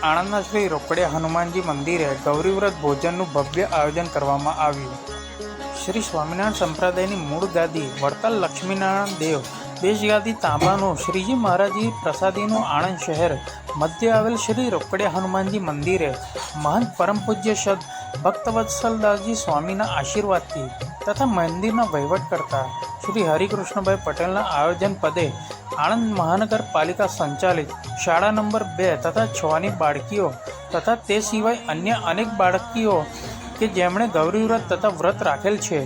આણંદના શ્રી રોકડે હનુમાનજી મંદિરે ગૌરીવ્રત ભોજનનું ભવ્ય આયોજન કરવામાં આવ્યું. શ્રી સ્વામિનારાયણ સંપ્રદાયની મૂળ ગાદી વડતાલ લક્ષ્મીનારાયણ દેવ, દેશગાદી તાંબાનું શ્રીજી મહારાજી પ્રસાદીનું આણંદ શહેર, મધ્ય આવેલ શ્રી રોકડે હનુમાનજી મંદિરે મહંત પરમ પૂજ્ય સદ ભક્તવત્સલદાસજી સ્વામીના આશીર્વાદથી તથા મંદિરના વહીવટ કરતા શ્રી હરિકૃષ્ણભાઈ પટેલના આયોજન પદે આણંદ મહાનગરપાલિકા સંચાલિત શાળા નંબર બે તથા છની બાળકીઓ તથા તે સિવાય અન્ય અનેક બાળકીઓ કે જેમણે ગૌરી વ્રત તથા વ્રત રાખેલ છે.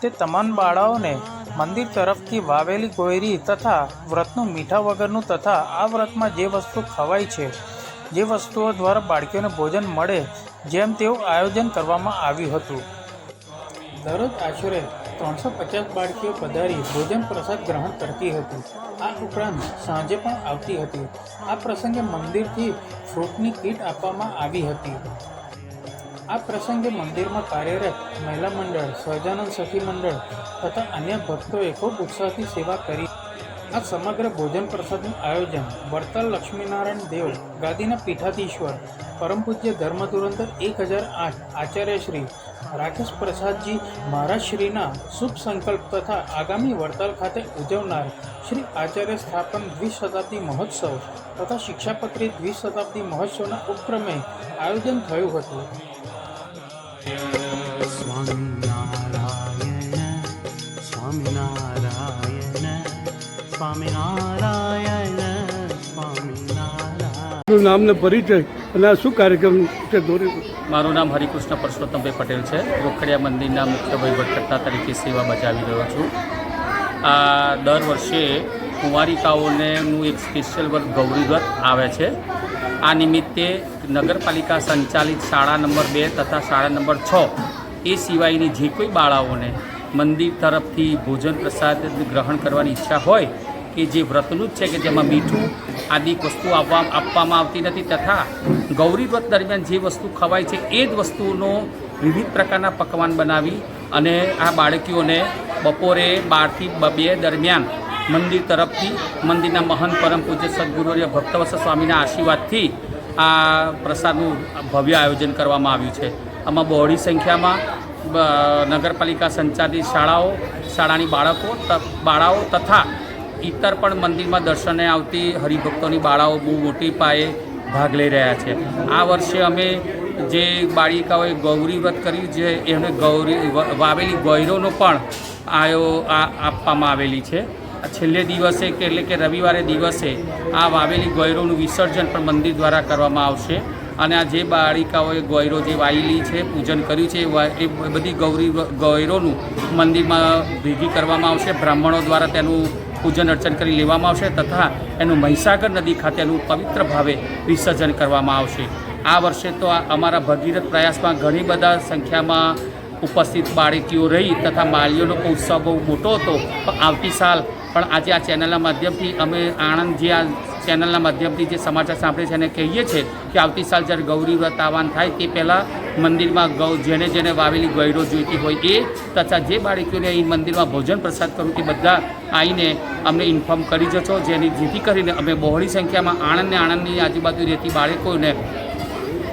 તે તમામ બાળાઓને મંદિર તરફથી વાવેલી ગોયરી તથા વ્રતનું મીઠા વગરનું તથા આ વ્રતમાં જે વસ્તુ ખવાય છે, જે વસ્તુઓ દ્વારા બાળકીઓને ભોજન મળે, જેમ તેવું આયોજન કરવામાં આવ્યું હતું. દરરોજ આશરે ત્રણસો પચાસ બાળકીઓ પધારી ભોજન પ્રસાદ ગ્રહણ કરતી હતી. આ ઉપરાંત સાંજે પણ આવતી હતી. આ પ્રસંગે મંદિરથી ફ્રૂટની કીટ આપવામાં આવી હતી. આ પ્રસંગે મંદિરમાં કાર્યરત મહિલા મંડળ સહજાનંદ સખી મંડળ તથા અન્ય ભક્તોએ ખૂબ ઉત્સાહથી સેવા કરી. આ સમગ્ર ભોજન પ્રસાદનું આયોજન વડતાલ લક્ષ્મીનારાયણ દેવ, ગાદીના પીઠાધીશ્વર, પરમ પૂજ્ય ધર્મધુરંધર એક હજાર આઠ આચાર્ય શ્રી રાકેશ પ્રસાદજી મહારાજ શ્રીના શુભ સંકલ્પ તથા આગામી વડતાલ ખાતે ઉજવનાર શ્રી આચાર્ય સ્થાપન દ્વિશતાબ્દી મહોત્સવ તથા શિક્ષાપત્રી દ્વિશતાબ્દી મહોત્સવના ઉપક્રમે આયોજન થયું હતું. સ્વામિનારાયણ સ્વામિનારાયણ. સ્વામિનારાયણનું નામ ને પરિચય અને આ શું કાર્યક્રમ છે દોરી મારું નામ હરિકૃષ્ણ પરસોત્તમભાઈ પટેલ છે. રોખડિયા મંદિરના મુખ્ય વહીવટકર્તા તરીકે સેવા બજાવી રહ્યો છું. આ દર વર્ષે કુંવારિકાઓનેનું એક સ્પેશિયલ વર્ગ ગૌરી વ્રત આવે છે. આ નિમિત્તે નગરપાલિકા સંચાલિત શાળા નંબર બે તથા શાળા નંબર છ એ સિવાયની જે કોઈ બાળાઓને મંદિર તરફથી ભોજન પ્રસાદ ગ્રહણ કરવાની ઈચ્છા હોય કે જે વ્રતનું જ છે કે જેમાં મીઠું આદિ વસ્તુ આપવા આપવામાં આવતી નથી તથા ગૌરી વ્રત દરમિયાન જે વસ્તુ ખવાય છે એ જ વસ્તુનો વિવિધ પ્રકારના પકવાન બનાવી અને આ બાળકીઓને બપોરે બારથી બ- દરમિયાન મંદિર તરફથી મંદિરના મહંત પરમ પૂજ્ય સદગુરુ ભક્તવત્સ સ્વામીના આશીર્વાદથી આ પ્રસાદનું ભવ્ય આયોજન કરવામાં આવ્યું છે. આમાં બહોળી સંખ્યામાં નગરપાલિકા સંચાલિત શાળાઓ, શાળાની બાળકો બાળાઓ તથા ઇતર પણ મંદિરમાં દર્શને આવતી હરિભક્તોની બાળાઓ બહુ મોટી પાયે ભાગ લઈ રહ્યા છે. આ વર્ષે અમે જે બાળિકાઓએ ગૌરી વ્રત કર્યું છે એમને ગૌરી વાવેલી ગૌરીનો પણ આયો, આ આપવામાં આવેલી છે. છેલ્લે દિવસે કે એટલે કે રવિવારે દિવસે આ વાવેલી ગૌરોનું વિસર્જન પણ મંદિર દ્વારા કરવામાં આવશે. અને આ જે બાળિકાઓએ ગૌરો જે વાયેલી છે, પૂજન કર્યું છે, એ બધી ગૌરી ગૌરોનું મંદિરમાં ભેગી કરવામાં આવશે. બ્રાહ્મણો દ્વારા તેનું પૂજન અર્ચન કરી લેવામાં આવશે તથા એનું મહીસાગર નદી ખાતેનું પવિત્ર ભાવે વિસર્જન કરવામાં આવશે. આ વર્ષે તો અમારા ભગીરથ પ્રયાસમાં ઘણી બધા સંખ્યામાં ઉપસ્થિત બાળકીઓ રહી તથા માળીઓનો ઉત્સવ બહુ મોટો હતો પણ આવતી સાલ પણ આજે આ ચેનલના માધ્યમથી અમે આણંદ જે આ ચેનલના માધ્યમથી જે સમાચાર સાંભળે છે એને કહીએ છીએ કે આવતી સાલ જ્યારે ગૌરી વ્રત આવવાનું થાય તે પહેલાં મંદિરમાં ગૌ જેને જેને વાવેલી ગૌરો જોઈતી હોય એ તથા જે બાળકીઓને અહીં મંદિરમાં ભોજન પ્રસાદ કરું તે બધા આવીને અમને ઇન્ફોર્મ કરી જશો જેની જેથી કરીને અમે બહોળી સંખ્યામાં આણંદ ને આણંદની આજુબાજુ રહેતી બાળકોને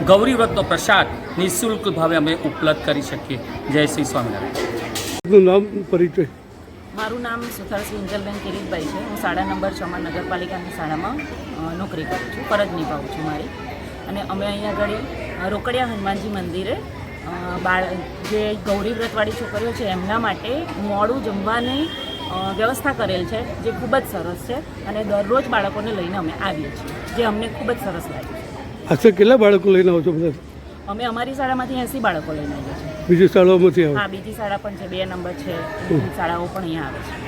ગૌરી વ્રતનો પ્રસાદ નિઃશુલ્ક ભાવે અમે ઉપલબ્ધ કરી શકીએ. જય શ્રી સ્વામિનારાયણ. નામ પરિચય? મારું નામ સુથારસિંહ સિંજલબેન કિરીટભાઈ છે. હું શાળા નંબર છમાં નગરપાલિકાની શાળામાં નોકરી કરું છું. ફરજ નિભાવું છું મારી. અને અમે અહીંયા આગળ રોકડિયા હનુમાનજી મંદિરે બાળ જે ગૌરી વ્રતવાળી છોકરીઓ છે એમના માટે મોડું જમવાની વ્યવસ્થા કરેલ છે જે ખૂબ જ સરસ છે અને દરરોજ બાળકોને લઈને અમે આવીએ છીએ જે અમને ખૂબ જ સરસ લાગે છે. અચ્છા કેટલા બાળકો લઈને આવો છો બધા? અમે અમારી શાળામાંથી એસી બાળકો લઈને આવીએ છીએ. બીજી શાળાઓમાંથી હા બીજી શાળા પણ છે બે નંબર છે બીજી શાળાઓ પણ અહીંયા આવે છે.